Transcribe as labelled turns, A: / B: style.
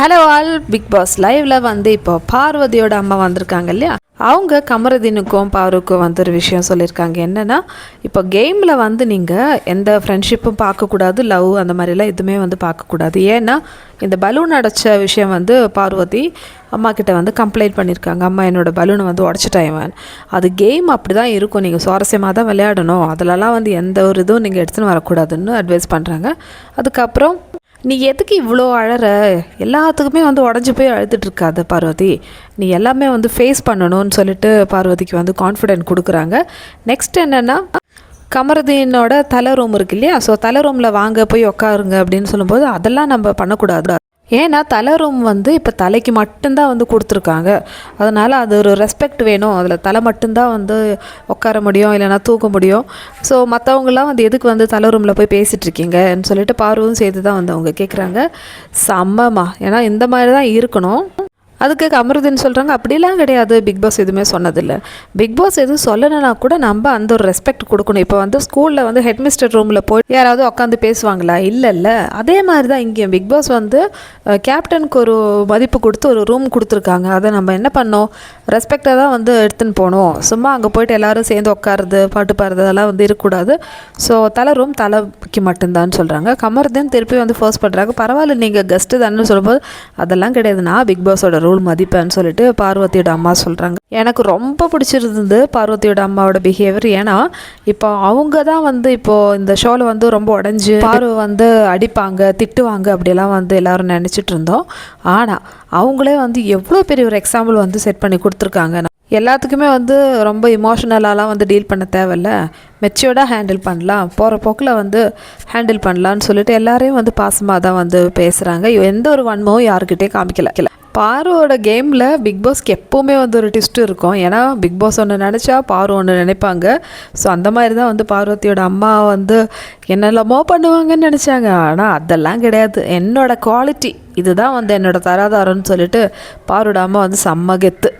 A: Hello all big pass லைவ்ல வந்து இப்போ பார்வதியோட அம்மா வந்திருக்காங்க இல்லையா? அவங்க கமரதீனுக்கும் பாருக்கும் வந்து ஒரு விஷயம் சொல்லியிருக்காங்க. என்னென்னா இப்போ கேமில் வந்து நீங்கள் எந்த ஃப்ரெண்ட்ஷிப்பும் பார்க்கக்கூடாது லவ் அந்த மாதிரிலாம் எதுவுமே வந்து பார்க்கக்கூடாது. ஏன்னா இந்த பலூன் அடைச்ச விஷயம் வந்து பார்வதி அம்மா கிட்ட வந்து கம்ப்ளைண்ட் பண்ணியிருக்காங்க. அம்மா என்னோடய பலூனை வந்து உடச்சிட்டாயவன் அது கேம் அப்படி தான் இருக்கும். நீங்கள் சுவாரஸ்யமாக தான் விளையாடணும். அதிலலாம் வந்து எந்த ஒரு இதுவும் நீங்கள் எடுத்துன்னு வரக்கூடாதுன்னு அட்வைஸ் பண்ணுறாங்க அதுக்கப்புறம் நீ எதுக்கு இவ்வளோ அழற? எல்லாத்துக்குமே வந்து உடஞ்சி போய் அழுதுட்டு இருக்காத பார்வதி. நீ எல்லாமே வந்து ஃபேஸ் பண்ணணும்னு சொல்லிட்டு பார்வதிக்கு வந்து கான்ஃபிடென்ட் கொடுக்குறாங்க. நெக்ஸ்ட் என்னென்னா கமரதீனோட தலை ரூம் இருக்கு இல்லையா? ஸோ தலை ரூமில் வாங்க போய் உட்காருங்க அப்படின்னு சொல்லும்போது அதெல்லாம் நம்ம பண்ணக்கூடாது ஏன்னா தலை ரூம் வந்து இப்போ தலைக்கு மட்டும்தான் வந்து கொடுத்துருக்காங்க. அதனால் அது ஒரு ரெஸ்பெக்ட் வேணும். அதில் தலை மட்டும்தான் வந்து உட்கார முடியும் இல்லைனா தூக்க முடியும். ஸோ மற்றவங்களாம் வந்து எதுக்கு வந்து தலை ரூமில் போய் பேசிகிட்ருக்கீங்கன்னு சொல்லிட்டு பார்வையும் சேர்த்து தான் வந்து அவங்க கேட்குறாங்க செம்மம்மா. ஏன்னா இந்த மாதிரி தான் இருக்கணும். அதுக்கு கமருதீன் சொல்கிறாங்க அப்படிலாம் கிடையாது. பிக் பாஸ் எதுவுமே சொன்னதில்லை. பிக் பாஸ் எதுவும் சொல்லலைன்னா கூட நம்ம அந்த ஒரு ரெஸ்பெக்ட் கொடுக்கணும். இப்போ வந்து ஸ்கூலில் வந்து ஹெட் மிஸ்டர் ரூமில் போய் யாராவது உட்காந்து பேசுவாங்களா? இல்லை இல்லை. அதே மாதிரி தான் இங்கேயும். பிக் பாஸ் வந்து கேப்டனுக்கு ஒரு மதிப்பு கொடுத்து ஒரு ரூம் கொடுத்துருக்காங்க. அதை நம்ம என்ன பண்ணோம்? ரெஸ்பெக்டாக தான் வந்து எடுத்துன்னு போனோம். சும்மா அங்கே போயிட்டு எல்லாரும் சேர்ந்து உட்காருது பாட்டு பாடுறது அதெல்லாம் வந்து இருக்கக்கூடாது. ஸோ தலை ரூம் தலைக்கு மட்டும்தான் சொல்கிறாங்க கமர்தேன் திருப்பி வந்து ஃபோர்ஸ் பண்ணுறாங்க பரவாயில்ல நீங்கள் கெஸ்ட்டு தானே சொல்லும்போது அதெல்லாம் கிடையாது நான் பிக் பாஸோட ரூம் அருள் மதிப்பேன்னு சொல்லிட்டு பார்வதியோட அம்மா சொல்கிறாங்க எனக்கு ரொம்ப பிடிச்சிருந்தது பார்வதியோட அம்மாவோட பிஹேவியர் ஏன்னா இப்போ அவங்க தான் வந்து இப்போது இந்த ஷோவில் வந்து ரொம்ப உடஞ்சி பார்வை வந்து அடிப்பாங்க திட்டுவாங்க அப்படிலாம் வந்து எல்லாரும் நினச்சிட்டு இருந்தோம். ஆனால் அவங்களே வந்து எவ்வளோ பெரிய ஒரு எக்ஸாம்பிள் வந்து செட் பண்ணி கொடுத்துருக்காங்க. எல்லாத்துக்குமே வந்து ரொம்ப இமோஷனலாலாம் வந்து டீல் பண்ண தேவையில்ல. மெச்சூர்டாக ஹேண்டில் பண்ணலாம். போகிற போக்கில் வந்து ஹேண்டில் பண்ணலான்னு சொல்லிட்டு எல்லாரையும் வந்து பாசமாக தான் வந்து பேசுகிறாங்க எந்த ஒரு வன்மமும் யாருக்கிட்டே காமிக்கல. பாருவோட கேமில் பிக் பாஸ்க்கு எப்போவுமே வந்து ஒரு ட்விஸ்ட்டு இருக்கும். ஏன்னா பிக் பாஸ் ஒன்று நினச்சா பாரு ஒன்று நினைப்பாங்க. ஸோ அந்த மாதிரி தான் வந்து பார்வதியோட அம்மா வந்து என்னெல்லாமோ பண்ணுவாங்கன்னு நினச்சாங்க. ஆனால் அதெல்லாம் கிடையாது. என்னோடய குவாலிட்டி இதுதான் வந்து என்னோட தராதாரம்னு சொல்லிட்டு பாருவோட அம்மா வந்து செம்ம கெத்து.